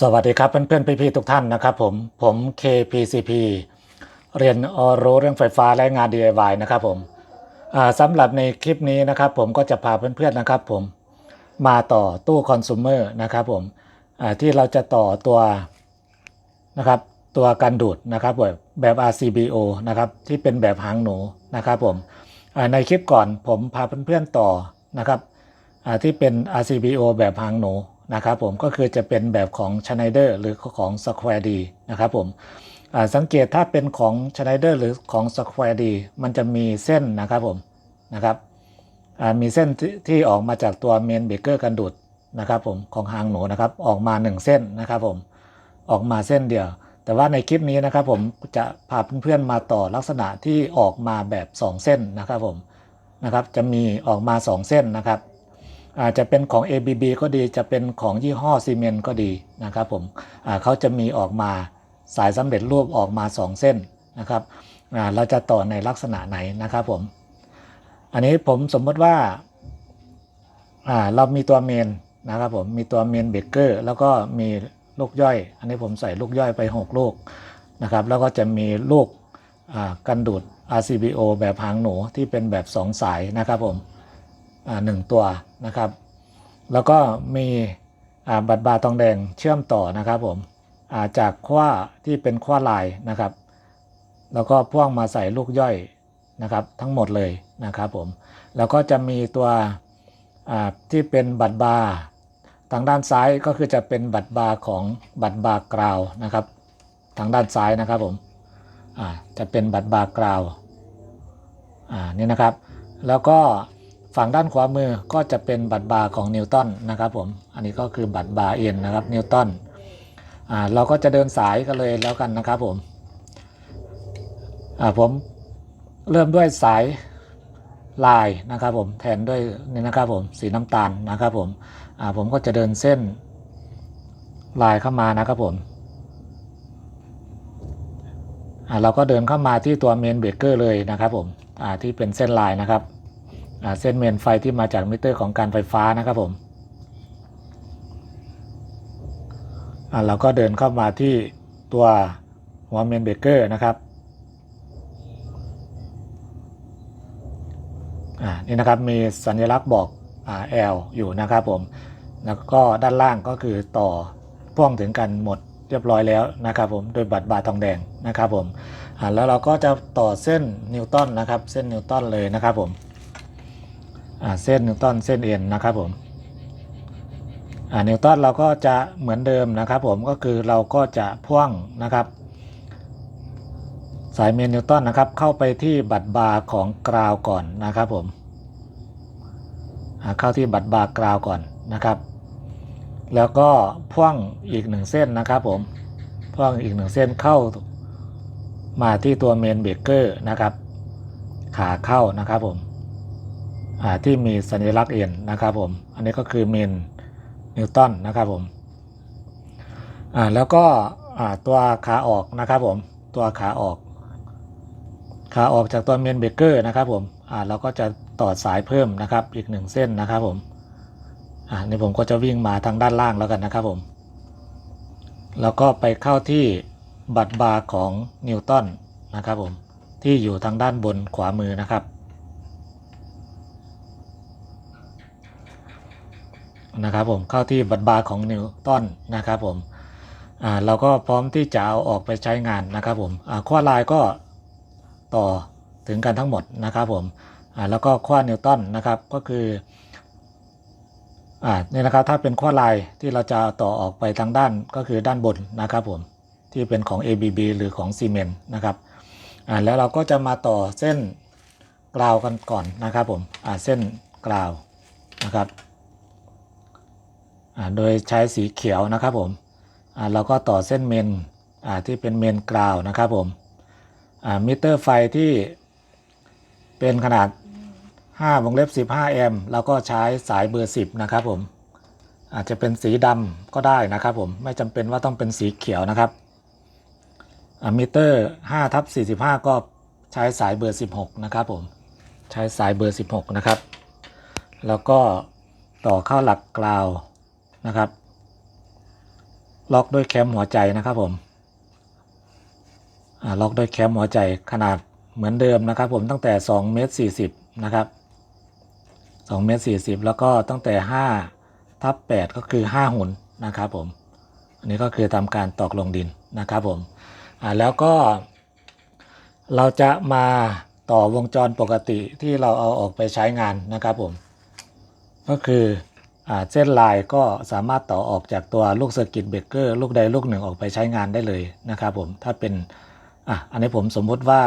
สวัสดีครับเพื่อนๆพี่ๆทุกท่านนะครับผมผม KPCP เรียนออรู้เรื่องไฟฟ้าและงาน DIY นะครับผมสำหรับในคลิปนี้นะครับผมก็จะพาเพื่อนๆนะครับผมมาต่อตู้คอน sumer นะครับผมที่เราจะต่อตัวนะครับตัวกันดูดนะครับแบบแบบ RCBO นะครับที่เป็นแบบหางหนูนะครับผมในคลิปก่อนผมพาเพื่อนๆต่อนะครับที่เป็น RCBO แบบหางหนู นะครับผมก็คือจะเป็นแบบของ Schneider หรือของ Square D นะครับผมสังเกตถ้าเป็นของ Schneider หรือของ Square D มันจะมีเส้นนะครับผมนะครับมีเส้นที่ที่ออกมาจากตัวเมนเบเกอร์กันดูดนะครับผมของหางหนูนะครับออกมา 1 เส้นนะครับผมออกมาเส้นเดียว แต่ว่าในคลิปนี้นะครับผมจะพาเพื่อนๆมาต่อลักษณะที่ออกมาแบบ 2 เส้นนะครับผมนะครับจะมีออกมา 2 เส้นนะครับ อาจจะเป็นของ ABB ก็ดีจะเป็นของยี่ห้อซีเมนต์ก็ดีนะครับผมเขาจะมีออกมาสายสำเร็จรูปออกมา 2 เส้นนะครับเราจะต่อในลักษณะไหนนะครับผม อันนี้ผมสมมติว่าาเรามีตัวเมนนะครับผมมีตัวเมนเบเกอร์แล้วก็มีลูกย่อย อันนี้ผมใส่ลูกย่อยไป 6 ลูกนะครับแล้วก็จะมีลูกกันดูด RCBO แบบหางหนูที่เป็นแบบ 2 สายนะครับผม หนึ่งตัวนะครับ แล้วก็มีบัตรบาทองแดงเชื่อมต่อนะครับผมาจากขว้าที่เป็นขว้าลายนะครับ แล้วก็พ่วงมาใส่ลูกย่อยนะครับทั้งหมดเลยนะครับผม แล้วก็จะมีตัวที่เป็นบัตรบาทางด้านซ้ายก็คือจะเป็นบัตรบาของบัตรบากราวนะครับ ทางด้านซ้ายนะครับผมจะเป็นบัตรบากราวนี่นะครับ แล้วก็ ฝั่งด้านขวามือก็จะเป็นบัตรบาร์ของนิวตันนะครับผม อันนี้ก็คือบัตรบาร์เอ็นนะครับนิวตันอ่าเราก็จะเดินสายกันเลยแล้วกันนะครับผมอ่าผมเริ่มด้วยสายลายนะครับผมแทนด้วยนี่นะครับผมสีน้ำตาลนะครับผมอ่าผมก็จะเดินเส้นลายเข้ามานะครับผมอ่าเราก็เดินเข้ามาที่ตัวเมนเบรกเกอร์เลยนะครับผมอ่าที่เป็นเส้นลายนะครับ เส้นเมนไฟที่มาจากมิเตอร์ของการไฟฟ้านะครับผมเราก็เดินเข้ามาที่ตัวหัวเมนเบเกอร์นะครับอ่านี่นะครับมีสัญลักษณ์บอกอ L อยู่นะครับผม แล้วก็ด้านล่างก็คือต่อพ่วงถึงกันหมดเรียบร้อยแล้วนะครับผมโดยบัตรบาร์ทองแดงนะครับผมแล้วเราก็จะต่อเส้นนิวตันนะครับเส้นนิวตันเลยนะครับผม เส้นนิวตันเส้นเอ็นนะครับผมอ่านิวตันเราก็จะเหมือนเดิมนะครับผมก็คือเราก็จะพ่วงนะครับสายเมนนิวตันนะครับเข้าไปที่บัตรบาร์ของกราวก่อนนะครับผมอ่าเข้าที่บัตรบาร์กราวก่อนนะครับ แล้วก็พ่วงอีกหนึ่งเส้นนะครับผมพ่วงอีกหนึ่งเส้นเข้ามาที่ตัวเมนเบรกเกอร์นะครับ ขาเข้านะครับผม ที่มีสัญลักษณ์เอ็นนะครับผม อันนี้ก็คือเมนนิวตันนะครับผมแล้วก็ตัวขาออกนะครับผม ตัวขาออก ขาออกจากตัวเมนเบเกอร์นะครับผมเราก็จะต่อสายเพิ่มนะครับ อีกหนึ่งเส้นนะครับผมอ่านี่ผมก็จะวิ่งมาทางด้านล่างแล้วกันนะครับผม แล้วก็ไปเข้าที่บัตรบาร์ของนิวตันนะครับผม ที่อยู่ทางด้านบนขวามือนะครับ นะครับผมเข้าที่บัตรบาร์ของนิวตันนะครับผมอ่าเราก็พร้อมที่จะเอาออกไปใช้งานนะครับผมอ่าข้อลายก็ต่อถึงกันทั้งหมดนะครับผมอ่าแล้วก็ข้อนิวตันนะครับก็คืออ่านี่นะครับถ้าเป็นข้อลายที่เราจะต่อออกไปทางด้านก็คือด้านบนนะครับผมที่เป็นของ ABB หรือของซีเมนต์นะครับอ่าแล้วเราก็จะมาต่อเส้นกราวกันก่อนนะครับผมอ่าเส้นกราวนะครับ โดยใช้สีเขียวนะครับผมเราก็ต่อเส้นเมนที่เป็นเมนกราวนะครับผมมิเตอร์ไฟที่เป็นขนาด5วงเล็บ 15 แอมป์เราก็ใช้สายเบอร์ 10 นะครับผม อาจจะเป็นสีดำก็ได้นะครับผม ไม่จำเป็นว่าต้องเป็นสีเขียวนะครับมิเตอร์5ทับ45 ก็ใช้สายเบอร์ 16 นะครับผม ใช้สายเบอร์ 16 นะครับ แล้วก็ต่อเข้าหลักกราว นะครับ ล็อกด้วยแคมหัวใจนะครับผมล็อกด้วยแคมหัวใจขนาดเหมือนเดิมนะครับผมตั้งแต่2เมตร40นะครับ2เมตร40 แล้วก็ตั้งแต่5ทับ8ก็คือ 5หุ่นนะครับผม อันนี้ก็คือทำการตอกลงดินนะครับผมแล้วก็ เราจะมาต่อวงจรปกติที่เราเอาออกไปใช้งานนะครับผม ก็คือ เส้นลายก็สามารถต่อออกจากตัวลูกเซอร์กิตเบรกเกอร์ลูกใดลูกหนึ่งออกไปใช้งานได้เลยนะครับผมถ้าเป็นอะอันนี้ผมสมมุติว่า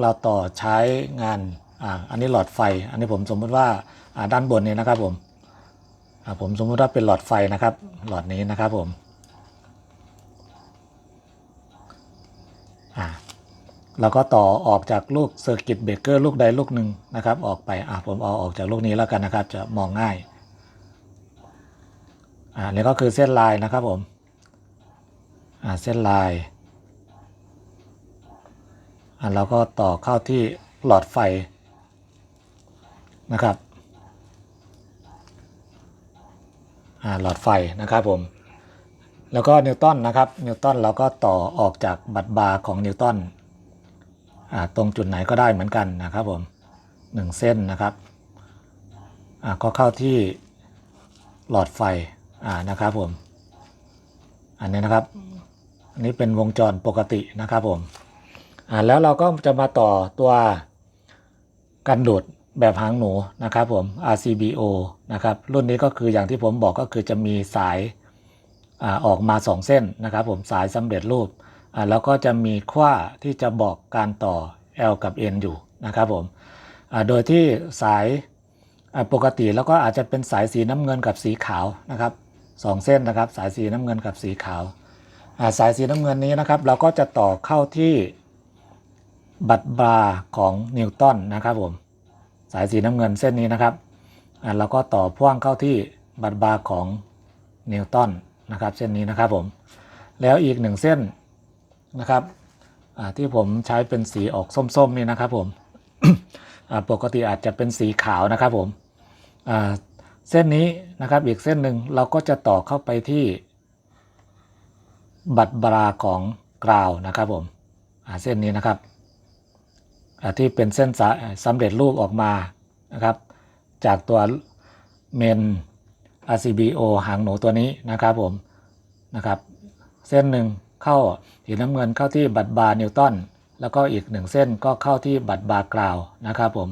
เราต่อใช้งานอ่าอันนี้หลอดไฟ อันนี้ผมสมมุติว่าอ่าด้านบนนี้นะครับผมอ่าผมสมมุติว่าเป็นหลอดไฟนะครับ หลอดนี้นะครับผมอ่าเราก็ต่อออกจากลูกเซอร์กิตเบรกเกอร์ลูกใดลูกหนึ่งนะครับ ออกไปอะผมเอาออกจากลูกนี้แล้วกันนะครับ จะมองง่าย อ่านี่ก็คือเส้นลายนะครับผมอ่าเส้นลายอ่าเราก็ต่อเข้าที่หลอดไฟนะครับอ่าหลอดไฟนะครับผมแล้วก็นิวตันนะครับนิวตันเราก็ต่อออกจากบัตรบาร์ของนิวตันอ่าตรงจุดไหนก็ได้เหมือนกันนะครับผมหนึ่งเส้นนะครับอ่าก็เข้าที่หลอดไฟ อ่านะครับผม อันนี้นะครับ อันนี้เป็นวงจรปกตินะครับผม อ่าแล้วเราก็จะมาต่อตัวกันดูดแบบหางหนูนะครับผม RCBO นะครับรุ่นนี้ก็คืออย่างที่ผมบอกก็คือจะมีสายอาออกมา 2 เส้นนะครับผมสายสำเร็จรูปอ่าแล้วก็จะมีขว้าที่จะบอกการต่อ L กับ N อยู่นะครับผมอ่าโดยที่สายปกติแล้วก็อาจจะเป็นสายสีน้ำเงินกับสีขาวนะครับ สองเส้นนะครับ สายสีน้ำเงินกับสีขาวาสายสีน้ำเงินนี้นะครับ เราก็จะต่อเข้าที่บัตบาร์ของนิวตันนะครับผมสายสีน้ำเงินเส้นนี้นะครับเราก็ต่อพ่วงเข้าที่บัตบาร์ของนิวตันนะครับ เส้นนี้นะครับผมแล้วอีกหนึ่งเส้นนะครับที่ผมใช้เป็นสีออกส้มๆนี่นะครับผมปกติอาจจะเป็นสีขาวนะครับผม เส้นนี้นะครับอีกเส้นหนึ่งเราก็จะต่อเข้าไปที่ บัตรบราของกราวนะครับผมเส้นนี้นะครับที่เป็นเส้นสายสำเร็จรูปออกมานะครับ จากตัวเมน RCBO หางหนูตัวนี้นะครับผมนะครับเส้นหนึ่งเข้าสีน้ำเงินเข้าที่บัตรบาร์นิวตันแล้วก็อีกหนึ่งเส้นก็เข้าที่บัตรบาร์กราวนะครับผม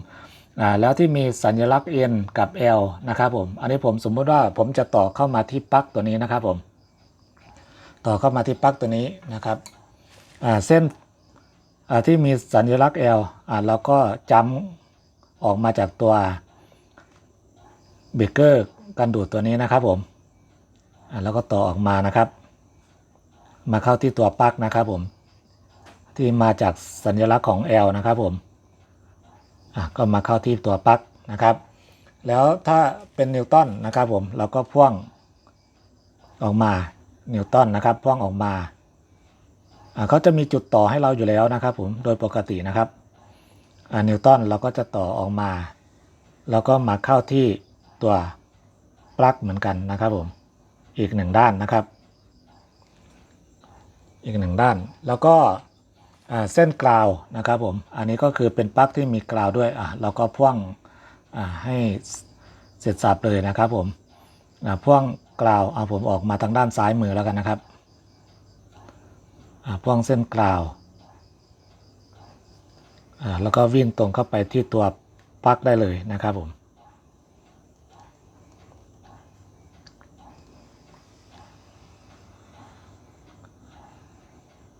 อ่าแล้วที่มีสัญลักษณ์ N กับ L นะครับผม อันนี้ผมสมมุติว่าผมจะต่อเข้ามาที่ปลั๊กตัวนี้นะครับผม ต่อเข้ามาที่ปลั๊กตัวนี้นะครับเส้นที่มีสัญลักษณ์ L อ่เราก็จำออกมาจากตัวเบรกเกอร์กันดูดตัวนี้นะครับผมแล้วก็ต่อออกมานะครับ มาเข้าที่ตัวปลั๊กนะครับผม ที่มาจากสัญลักษณ์ของ L นะครับผม ก็มาเข้าที่ตัวปลั๊กนะครับ แล้วถ้าเป็นนิวตันนะครับผมเราก็พ่วงออกมานิวตันนะครับ พ่วงออกมาอะเขาจะมีจุดต่อให้เราอยู่แล้วนะครับ ผมโดยปกตินะครับอะนิวตันเราก็จะต่อออกมาแล้วก็มาเข้าที่ตัวปลั๊กเหมือนกันนะครับผมอีกหนึ่งด้านนะครับ อีกหนึ่งด้านแล้วก็ เส้นกราวนะครับผม อันนี้ก็คือเป็นปลั๊กที่มีกราวด้วยอะเราก็พ่วงให้เสร็จสับเลยนะครับผมพ่วงกราวเอาผมออกมาทางด้านซ้ายมือแล้วกันนะครับพ่วงเส้นกราวแล้วก็วิ่งตรงเข้าไปที่ตัวปลั๊กได้เลยนะครับผม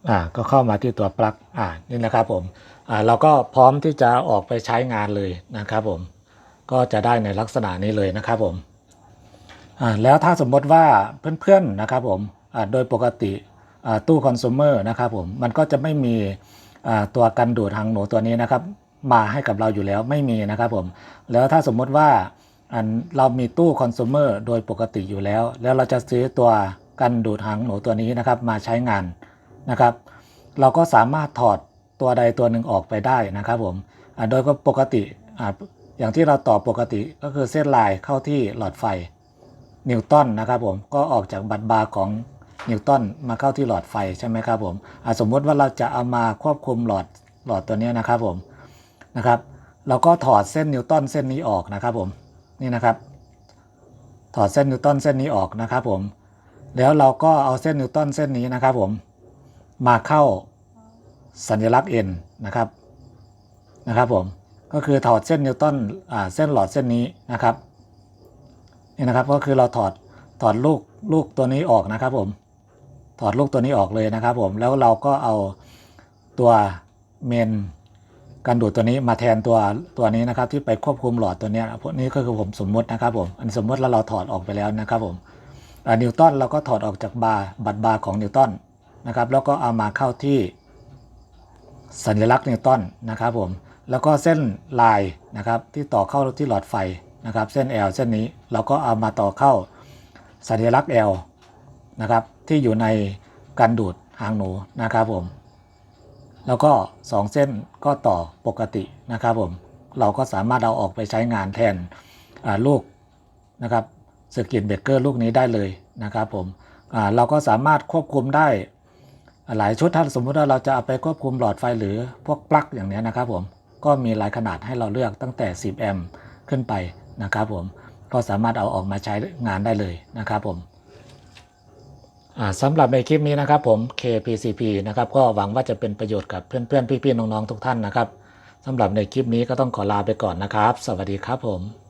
อ่าก็เข้ามาที่ตัวปลั๊กอ่านี่นะครับผมอ่าเราก็พร้อมที่จะออกไปใช้งานเลยนะครับผมก็จะได้ในลักษณะนี้เลยนะครับผมอ่าแล้วถ้าสมมติว่าเพื่อนๆนะครับผมอ่าโดยปกติอ่าตู้คอน sumer นะครับผมมันก็จะไม่มีอ่าตัวกันดูดหางหนูตัวนี้นะครับ มาให้กับเราอยู่แล้วไม่มีนะครับผมแล้วถ้าสมมติว่าอันเรามีตู้คอน sumer โดยปกติอยู่แล้ว แล้วเราจะซื้อตัวกันดูดหางหนูตัวนี้นะครับมาใช้งาน นะครับ เราก็สามารถถอดตัวใดตัวหนึ่งออกไปได้นะครับผมโดยก็ปกติอย่างที่เราต่อปกติก็คือเส้นลายเข้าที่หลอดไฟนิวตันนะครับผมก็ออกจากบัตบาร์ของนิวตันมาเข้าที่หลอดไฟใช่ไหมครับผมสมมติว่าเราจะเอามาควบคุมหลอดหลอดตัวนี้นะครับผมนะครับ เราก็ถอดเส้นนิวตันเส้นนี้ออกนะครับผมนี่นะครับถอดเส้นนิวตันเส้นนี้ออกนะครับผมแล้วเราก็เอาเส้นนิวตันเส้นนี้นะครับผม มาเข้าสัญลักษณ์ N นะครับนะครับผมก็คือถอดเส้นนิวตันอ่าเส้นหลอดเส้นนี้นะครับนี่นะครับก็คือเราถอดถอดลูกลูกตัวนี้ออกนะครับผมถอดลูกตัวนี้ออกเลยนะครับผมแล้วเราก็เอาตัวเมนการดูดตัวนี้มาแทนตัวตัวนี้นะครับ ที่ไปควบคุมหลอดตัวนี้พวกนี้ก็คือผมสมมตินะครับผมอันสมมติแล้วเราถอดออกไปแล้วนะครับผมนิวตันเราก็ถอดออกจากบาร์บัตรบาร์ของนิวตัน นะครับ แล้วก็เอามาเข้าที่สัญลักษณ์นิวตันนะครับผม แล้วก็เส้นลายนะครับที่ต่อเข้าที่หลอดไฟนะครับ เส้น L เส้นนี้เราก็เอามาต่อเข้าสัญลักษณ์ L นะครับที่อยู่ในการดูดหางหนูนะครับผม แล้วก็ 2 เส้นก็ต่อปกตินะครับผม เราก็สามารถเอาออกไปใช้งานแทนลูกนะครับสกินเบเกอร์ลูกนี้ได้เลยนะครับผมเราก็สามารถควบคุมได้ หลายชุดถ้าสมมุติว่าเราจะเอาไปควบคุมหลอดไฟหรือพวกปลั๊กอย่างนี้นะครับผมก็มีหลายขนาดให้เราเลือกตั้งแต่ 10 แอมป์ขึ้นไปนะครับผมก็สามารถเอาออกมาใช้งานได้เลยนะครับผมสำหรับในคลิปนี้นะครับผม KPCP นะครับก็หวังว่าจะเป็นประโยชน์กับเพื่อนๆ พี่ๆ น้องๆ ทุกท่านนะครับสำหรับในคลิปนี้ก็ต้องขอลาไปก่อนนะครับ สวัสดีครับผม